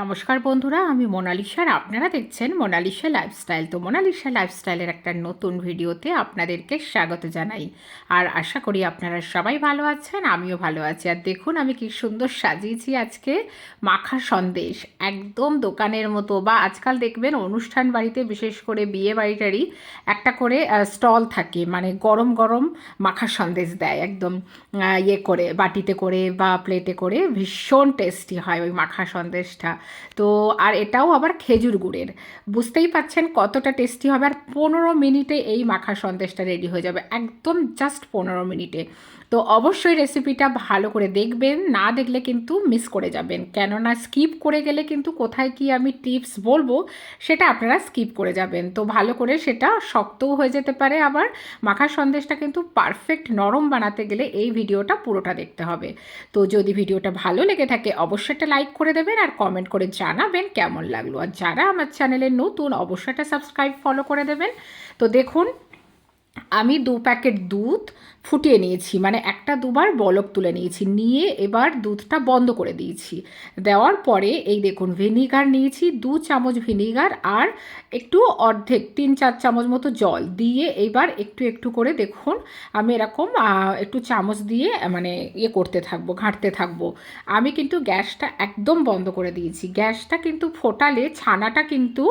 নমস্কার বন্ধুরা, আমি মোনালিসা আর আপনারা দেখছেন মোনালিসা লাইফস্টাইল তো মোনালিসা লাইফস্টাইলের একটা নতুন ভিডিওতে আপনাদেরকে স্বাগত জানাই। আর আশা করি আপনারা সবাই ভালো আছেন, আমিও ভালো আছি। আর দেখুন, আমি কি সুন্দর সাজিয়েছি আজকে মাখা সন্দেশ। একদম দোকানের মতো বা আজকাল দেখবেন অনুষ্ঠান বাড়িতে বিশেষ করে বিয়ে বাড়িটারই একটা করে স্টল থাকে। মানে গরম গরম মাখা সন্দেশ দেয় একদম ইয়ে করে, বাটিতে করে বা প্লেটে করে। ভীষণ টেস্টি হয় ওই মাখা সন্দেশটা। তো আর এটাও আবার খেজুর গুড়ের। বুঝতেই পাচ্ছেন কতটা টেস্টি হবে। আর পনেরো মিনিটে এই মাখা সন্দেশটা রেডি হয়ে যাবে। একদম জাস্ট পনেরো মিনিটে। তো অবশ্যই রেসিপিটা ভালো করে দেখবেন, না দেখলে কিন্তু মিস করে যাবেন। কেননা স্কিপ করে গেলে কিন্তু কোথায় কি আমি টিপস বলব, সেটা আপনারা স্কিপ করে যাবেন। তো ভালো করে সেটা শক্তও হয়ে যেতে পারে আবার মাখা সন্দেশটা কিন্তু পারফেক্ট নরম বানাতে গেলে এই ভিডিওটা পুরোটা দেখতে হবে। তো যদি ভিডিওটা ভালো লেগে থাকে, অবশ্যই একটা লাইক করে দেবেন আর কমেন্ট করে জানাবেন কেমন লাগল। আর যারা আমার চ্যানেলে নতুন, অবশ্যই একটা সাবস্ক্রাইব ফলো করে দেবেন। তো দেখুন আমি দু প্যাকেট দুধ ফুটিয়ে নিয়েছি মানে একটা দুবার বলক তুলে নিয়েছি, নিয়ে এবার দুধটা বন্ধ করে দিয়েছি। দেওয়ার পরে এই দেখুন, ভিনিগার নিয়েছি, দু চামচ ভিনিগার আর একটু অর্ধেক, তিন চার চামচ মতো জল দিয়ে এবার একটু একটু করে দেখুন, আমি এরকম একটু চামচ দিয়ে মানে ইয়ে করতে থাকব, ঘাঁটতে থাকব। আমি কিন্তু গ্যাসটা একদম বন্ধ করে দিয়েছি। গ্যাসটা কিন্তু ফোটালে, ছানাটা কিন্তু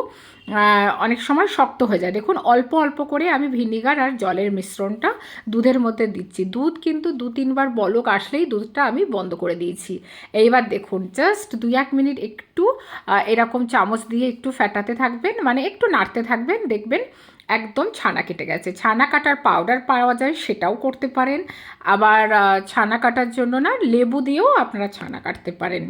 অনেক সময় শক্ত হয়ে যায়। দেখুন, অল্প অল্প করে আমি ভিনিগার আর জলের মিশ্রণটা দুধের মধ্যে দিচ্ছি। দুধ কিন্তু দু তিনবার বলক আসলেই দুধটা আমি বন্ধ করে দিয়েছি। এইবার দেখুন জাস্ট দুই এক মিনিট একটু এরকম চামচ দিয়ে একটু ফ্যাটাতে থাকবেন মানে একটু নাড়তে থাকবেন, দেখবেন একদম ছানা কেটে গেছে। ছানা কাটার পাউডার পাওয়া যায়, সেটাও করতে পারেন। আবার ছানা কাটার জন্য না লেবু দিয়েও আপনারা ছানা কাটতে পারেন।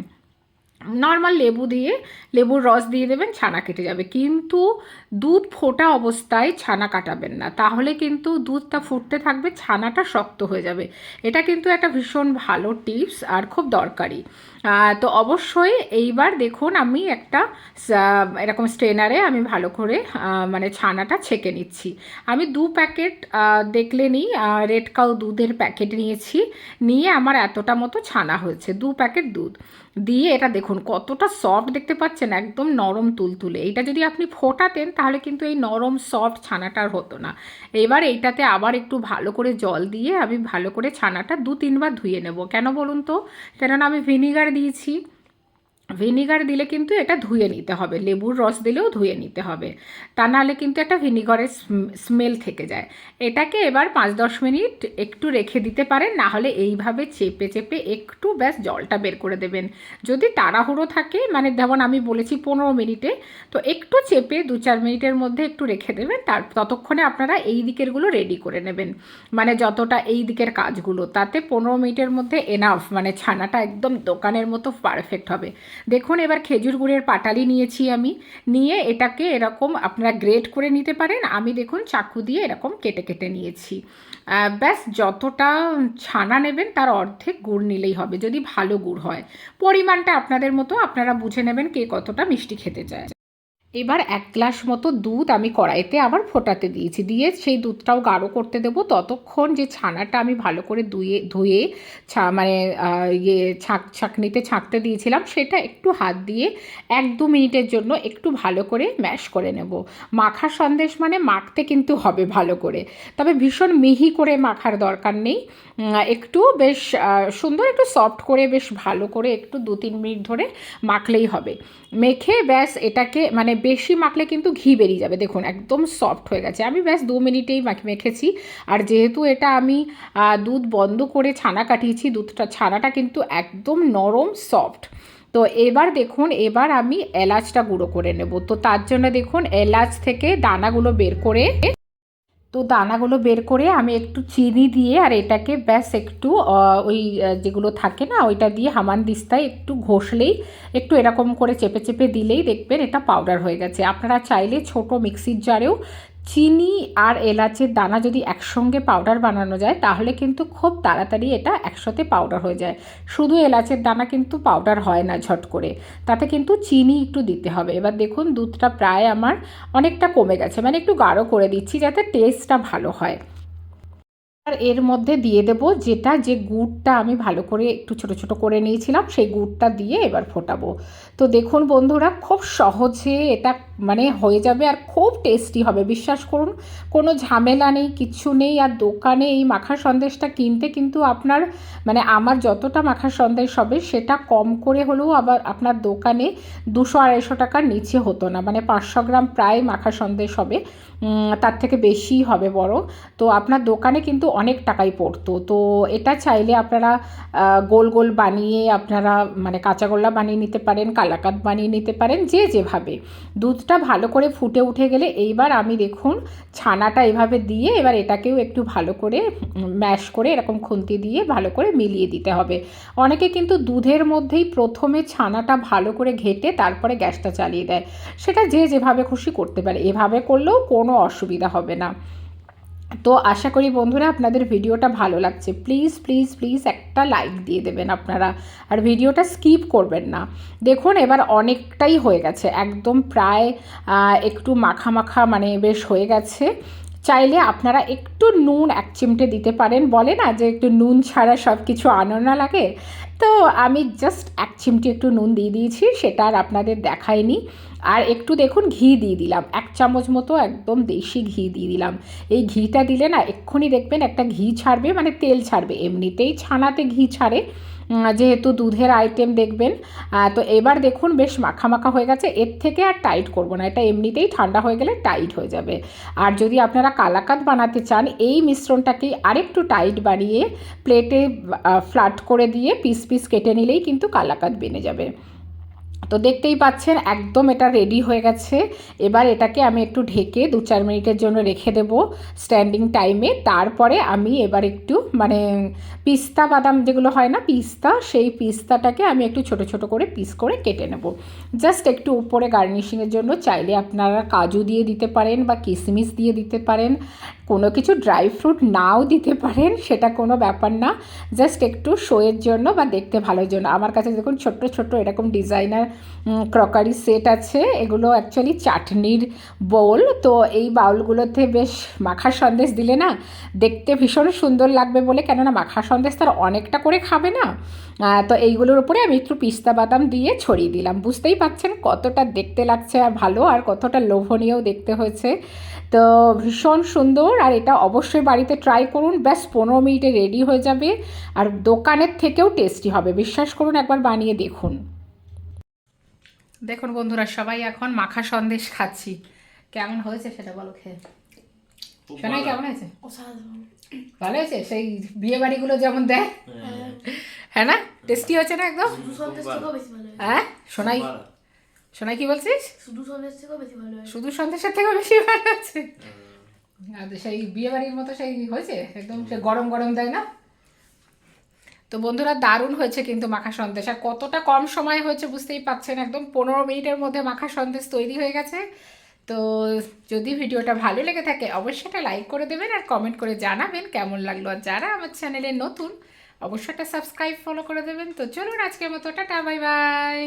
নর্মাল লেবু দিয়ে, লেবুর রস দিয়ে দেবেন, ছানা কেটে যাবে। কিন্তু দুধ ফোটা অবস্থায় ছানা কাটাবেন না। তাহলে কিন্তু দুধটা ফুটতে থাকবে, ছানাটা শক্ত হয়ে যাবে। এটা কিন্তু একটা ভীষণ ভালো টিপস আর খুব দরকারি। তো অবশ্যই এইবার দেখুন আমি একটা এরকম স্ট্রেনারে আমি ভালো করে মানে ছানাটা ছেঁকে নিচ্ছি। আমি দু প্যাকেট দেখলে নিই রেড কাউ দুধের প্যাকেট নিয়েছি। নিয়ে আমার এতটা মতো ছানা হয়েছে, দু প্যাকেট দুধ। দিয়ে এটা দেখুন কতটা সফট দেখতে পাচ্ছেন, একদম নরম তুলতুলে। এইটা যদি আপনি ফোটাতেন তাহলে কিন্তু এই নরম সফট ছানাটা আর হতো না। এবার এইটাতে আবার একটু ভালো করে জল দিয়ে আমি ভালো করে ছানাটা দু তিনবার ধুয়ে নেব। কেন বলুন তো? কেননা আমি ভিনিগার দিয়েছি। ভিনিগার দিলে কিন্তু এটা ধুয়ে নিতে হবে। লেবুর রস দিলেও ধুয়ে নিতে হবে। তা নাহলে কিন্তু একটা ভিনিগারের স্মেল থেকে যায়। এটাকে এবার পাঁচ দশ মিনিট একটু রেখে দিতে পারেন, না হলে এইভাবে চেপে চেপে একটু ব্যাস জলটা বের করে দেবেন। যদি তাড়াহুড়ো থাকে মানে যেমন আমি বলেছি পনেরো মিনিটে, তো একটু চেপে দু চার মিনিটের মধ্যে একটু রেখে দেবেন। তার, ততক্ষণে আপনারা এই দিকেরগুলো রেডি করে নেবেন। মানে যতটা এই দিকের কাজগুলো, তাতে পনেরো মিনিটের মধ্যে এনাফ মানে ছানাটা একদম দোকানের মতো পারফেক্ট হবে। দেখুন, এবার খেজুর গুড়ের পাটালি নিয়েছি আমি। নিয়ে এটাকে এরকম আপনারা গ্রেট করে নিতে পারেন। আমি দেখুন, চাকু দিয়ে এরকম কেটে কেটে নিয়েছি। ব্যাস, যতটা ছানা নেবেন তার অর্ধেক গুড় নিলেই হবে, যদি ভালো গুড় হয়। পরিমাণটা আপনাদের মতো আপনারা বুঝে নেবেন কে কতটা মিষ্টি খেতে চায়। এবার এক গ্লাস মতো দুধ আমি কড়াইতে আবার ফোটাতে দিয়েছি। দিয়ে সেই দুধটাও গাঢ় করতে দেবো। ততক্ষণ যে ছানাটা আমি ভালো করে ধুয়ে ধুয়ে ছা মানে ইয়ে ছাঁক, ছাঁকনিতে ছাঁকতে দিয়েছিলাম, সেটা একটু হাত দিয়ে এক দু মিনিটের জন্য একটু ভালো করে ম্যাশ করে নেব। মাখার সন্দেশ মানে মাখতে কিন্তু হবে ভালো করে। তবে ভীষণ মিহি করে মাখার দরকার নেই। একটু বেশ সুন্দর, একটু সফট করে বেশ ভালো করে একটু দু তিন মিনিট ধরে মাখলেই হবে। মেখে ব্যাস এটাকে মানে বেশি মাখলে কিন্তু ঘি বেরিয়ে যাবে। দেখুন, একদম সফট হয়ে গেছে। আমি ব্যাস দু মিনিটেই মাখি, মেখেছি। আর যেহেতু এটা আমি দুধ বন্ধ করে ছানা কাটিয়েছি, দুধটা, ছানাটা কিন্তু একদম নরম সফট তো এবার দেখুন, এবার আমি এলাচটা গুঁড়ো করে নেব। তো তার জন্য দেখুন, এলাচ থেকে দানাগুলো বের করে তো দানাগুলো বের করে আমি একটু চিনি দিয়ে আর এটাকে ব্যাস একটু ওই যেগুলো থাকে না, ওইটা দিয়ে হামান দিস্তায় একটু ঘষলেই, একটু এরকম করে চেপে চেপে দিলেই দেখবেন এটা পাউডার হয়ে গেছে। আপনারা চাইলে ছোট মিক্সির জারেও চিনি আর এলাচের দানা যদি একসঙ্গে পাউডার বানানো যায়, তাহলে কিন্তু খুব তাড়াতাড়ি এটা একসাথে পাউডার হয়ে যায়। শুধু এলাচের দানা কিন্তু পাউডার হয় না ঝট করে। তাতে কিন্তু চিনি একটু দিতে হবে। এবার দেখুন, দুধটা প্রায় আমার অনেকটা কমে গেছে। মানে একটু গাঢ় করে দিচ্ছি যাতে টেস্টটা ভালো হয়। আর এর মধ্যে দিয়ে দেব যেটা, যে গুড়টা আমি ভালো করে একটু ছোট ছোট করে নিয়েছিলাম, সেই গুড়টা দিয়ে এবার ফোটাবো। তো দেখুন বন্ধুরা, খুব সহজে এটা মানে হয়ে যাবে আর খুব টেস্টি হবে। বিশ্বাস করুন, কোনো ঝামেলা নেই কিচ্ছু নেই, আর দোকানে এই মাখার সন্দেশটা কিনতে কিন্তু আপনার মানে আমার যতটা মাখার সন্দেশ হবে, সেটা কম করে হলেও আবার আপনার দোকানে দুশো আড়াইশো টাকার নিচে হতো না। মানে পাঁচশো গ্রাম প্রায় মাখা সন্দেশ হবে। তার থেকে বেশি হবে বড় তো আপনার দোকানে কিন্তু অনেক টাকাই পড়তো। তো এটা চাইলে আপনারা গোল গোল বানিয়ে আপনারা মানে কাঁচাগোল্লা বানিয়ে নিতে পারেন কালাকাত বানিয়ে নিতে পারেন, যে যেভাবে। দুধটা ভালো করে ফুটে উঠে গেলে এইবার আমি দেখুন ছানাটা এভাবে দিয়ে এবার এটাকেও একটু ভালো করে ম্যাশ করে এরকম খুন্তি দিয়ে ভালো করে মিলিয়ে দিতে হবে। অনেকে কিন্তু দুধের মধ্যেই প্রথমে ছানাটা ভালো করে ঘেটে তারপরে গ্যাসটা চালিয়ে দেয়। সেটা যে যেভাবে খুশি করতে পারে, এভাবে করলেও কোনো অসুবিধা হবে না। তো আশা করি বন্ধুরা আপনাদের ভিডিওটা ভালো লাগছে। প্লিজ প্লিজ প্লিজ একটা লাইক দিয়ে দেবেন আপনারা। আর ভিডিওটা স্কিপ করবেন না। দেখুন, এবার অনেকটাই হয়ে গেছে। একদম প্রায় একটু মাখা মাখা মানে বেশ হয়ে গেছে। চাইলে আপনারা একটু নুন এক চিমটে দিতে পারেন। বলে না যে একটু নুন ছাড়া সব কিছু আনন্দ লাগে। তো আমি জাস্ট এক চিমটি একটু নুন দিয়ে দিয়েছি, সেটা আর আপনাদের দেখায়নি আর একটু দেখুন, ঘি দিয়ে দিলাম। এক চামচ মতো একদম দেশি ঘি দিয়ে দিলাম। এই ঘিটা দিলে না, এক্ষুনি দেখবেন একটা ঘি ছাড়বে মানে তেল ছাড়বে। এমনিতেই ছানাতে ঘি ছাড়ে। যেহেতু দুধের আইটেম দেখবেন তো এবার দেখুন বেশ মাখা মাখা হয়ে গেছে। এর থেকে আর টাইট করব না। এটা এমনিতেই ঠান্ডা হয়ে গেলে টাইট হয়ে যাবে। আর যদি আপনারা কালাকাত বানাতে চান, এই মিশ্রণটাকে আরেকটু টাইট বানিয়ে প্লেটে ফ্ল্যাট করে দিয়ে পিস পিস কেটে নিলেই কিন্তু কালাকাত বেনে যাবে। তো দেখতেই পাচ্ছেন, একদম এটা রেডি হয়ে গেছে। এবার এটাকে আমি একটু ঢেকে দু চার মিনিটের জন্য রেখে দেব স্ট্যান্ডিং টাইমে তারপরে আমি এবার একটু মানে পিস্তা বাদাম যেগুলো হয় না, পিস্তা, সেই পিস্তাটাকে আমি একটু ছোট ছোট করে পিস করে কেটে নেব। জাস্ট একটু উপরে গার্নিশিংয়ের জন্য চাইলে আপনারা কাজু দিয়ে দিতে পারেন বা কিশমিশ দিয়ে দিতে পারেন। কোনো কিছু ড্রাই ফ্রুট নাও দিতে পারেন, সেটা কোনো ব্যাপার না। জাস্ট একটু শোয়ের জন্য বা দেখতে ভালোর জন্য। আমার কাছে দেখুন, ছোট্ট ছোট্ট এরকম ডিজাইনার ক্রকারি সেট আছে। এগুলো অ্যাকচুয়ালি চাটনির বোল তো এই বাউলগুলোতে বেশ মাখার সন্দেশ দিলে না দেখতে ভীষণ সুন্দর লাগবে বলে। কেননা মাখা সন্দেশ তার অনেকটা করে খাবে না। তো এইগুলোর উপরে আমি একটু পিস্তা বাদাম দিয়ে ছড়িয়ে দিলাম। বুঝতেই পাচ্ছেন কতটা দেখতে লাগছে আর ভালো আর কতটা লোভনীয় দেখতে হয়েছে। তো ভীষণ সুন্দর আর এটা অবশ্যই বাড়িতে ট্রাই করুন। ব্যাস পনেরো মিনিটে রেডি হয়ে যাবে। আর দোকানের থেকেও টেস্টি হবে। বিশ্বাস করুন একবার বানিয়ে দেখুন। দেখুন বন্ধুরা সবাই এখন মাখা সন্দেশ খাচ্ছি। কেমন হয়েছে সেটা বলো খেয়ে। শোনাই কেমন হয়েছে? ভালো হয়েছে? সেই বিয়ে বাড়িগুলো যেমন দেয়। হ্যাঁ, হ্যাঁ না? টেস্টি হয়েছে না একদম? শুধু সন্দেশ থেকেও বেশি ভালো হয়? হ্যাঁ ভালো। সোনাই কি বলছিস? শুধু সন্দেশ থেকেও বেশি ভালো শুধু সন্দেশের থেকে বেশি ভালো আছে আর সেই বিয়ে বাড়ির মতো সেই হয়েছে? একদম সে গরম গরম দেয় না? তো বন্ধুরা দারুণ হয়েছে কিন্তু মাখা সন্দেশ। আর কতটা কম সময় হয়েছে বুঝতেই পাচ্ছেন, একদম পনেরো মিনিটের মধ্যে মাখা সন্দেশ তৈরি হয়ে গেছে। তো যদি ভিডিওটা ভালো লেগে থাকে, অবশ্যই এটা লাইক করে দেবেন আর কমেন্ট করে জানাবেন কেমন লাগল। আর যারা আমার চ্যানেলে নতুন, অবশ্যই একটা সাবস্ক্রাইব, ফলো করে দেবেন। তো চলুন আজকের মতো, টাটা, বাই বাই।